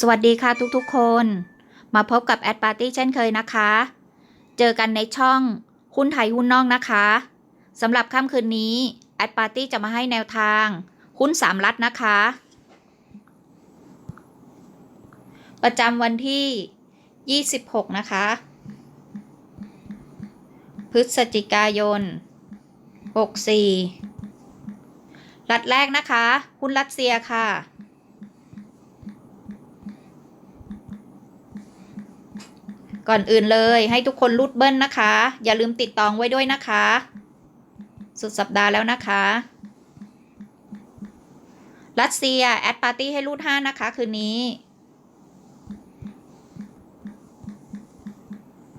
สวัสดีค่ะทุกๆคน มาพบกับแอดปาร์ตี้เช่นเคยนะคะ เจอกันในช่องหุ้นไทยหุ้นนอกนะคะสำหรับค่ำคืนนี้แอดปาร์ตี้จะมาให้แนวทางหุ้นสามรัฐนะคะ ประจำวันที่ 26 นะคะ พฤศจิกายน 64 รัฐแรกนะคะ หุ้นรัสเซียค่ะ ก่อนอื่นเลยให้ทุกคนรูดเบิ้ลนะคะ อย่าลืมติดตองไว้ด้วยนะคะ สุดสัปดาห์แล้วนะคะ รัสเซียแอดปาร์ตี้ให้รูดห้านะคะ คืนนี้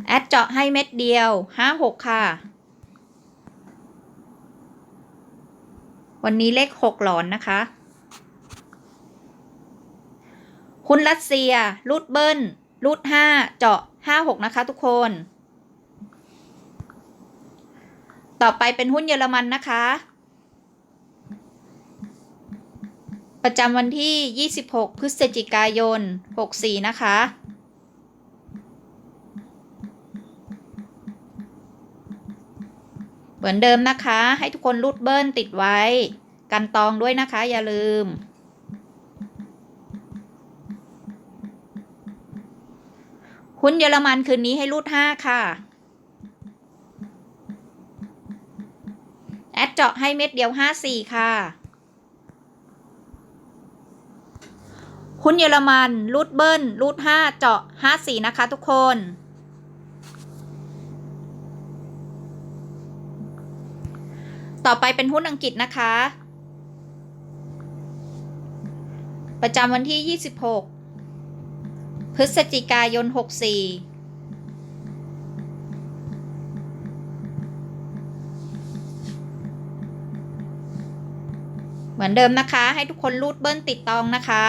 แอดเจาะให้เม็ดเดียวห้าหกค่ะ วันนี้เลขหกหลอนนะคะ คุณรัสเซียรูดเบิ้ลรูดห้าเจาะ ห้าหกนะคะทุกคน ต่อไปเป็นหุ้นเยอรมันนะคะ ประจำวันที่ 26 พฤศจิกายน 64 นะคะเหมือนเดิมนะคะ ให้ทุกคนรูดเบิ้ลติดไว้ กันตองด้วยนะคะ อย่าลืม หุ้นเยอรมันคืนนี้ให้รูดห้าค่ะ แอดเจาะให้เม็ดเดียวห้าสี่ค่ะ หุ้นเยอรมันรูดเบิ้ลรูดห้าเจาะห้าสี่นะคะทุกคนต่อไปเป็นหุ้นอังกฤษนะคะ ประจำวันที่ 26 พฤศจิกายน 64เหมือนเดิมนะคะ ให้ทุกคนรูดเบิ้ลติดตองนะคะ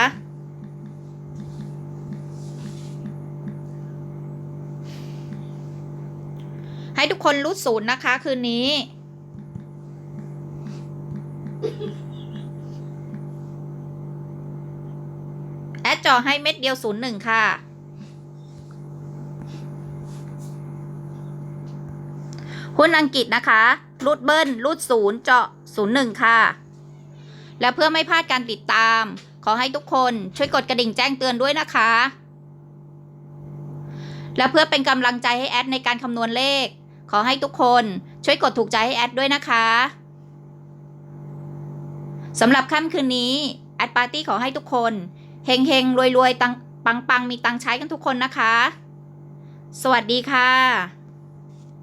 ให้ทุกคนรูดศูนย์นะคะ คืนนี้ จอให้เม็ดเดียวศูนย์หนึ่งค่ะ หุ้นอังกฤษนะคะรูดเบิ้ลรูดศูนย์เจาะศูนย์หนึ่งค่ะ และเพื่อไม่พลาดการติดตาม ขอให้ทุกคนช่วยกดกระดิ่งแจ้งเตือนด้วยนะคะ และเพื่อเป็นกำลังใจให้แอดในการคำนวณเลข ขอให้ทุกคนช่วยกดถูกใจให้แอดด้วยนะคะสำหรับค่ำคืนนี้ แอดปาร์ตี้ขอให้ทุกคน เฮงเฮงรวยรวยตังปังปังมีตังใช้กันทุกคนนะคะ สวัสดีค่ะ